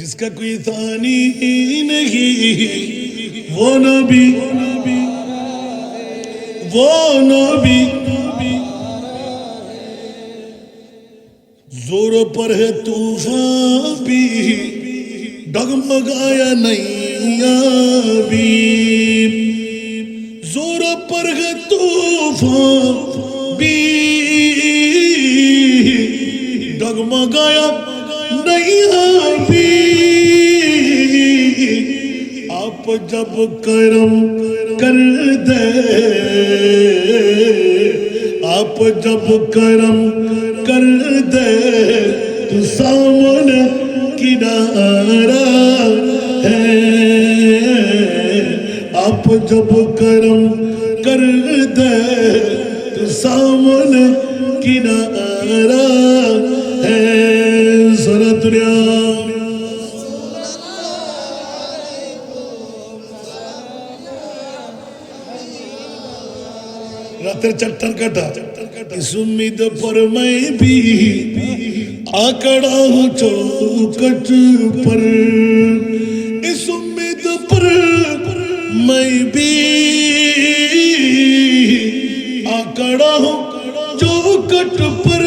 जिसका कोई थानी नहीं, वो नबी। वो नबी। ज़ोर पर है तूफ़ान भी, डगमगाया नैया भी ज़ोर पर है तूफ़ान भी, डगमगाया भी आप जब करम कर दे, आप जब करम कर दे तो सामने किनारा है। आप जब करम कर दे तो सामने किनारा जरा दुनिया রাতের চারটার কাটা इस उम्मीद पर मैं भी आकड़ा हूँ चौकट पर इस उम्मीद पर मैं भी आकड़ा हूँ चौकट पर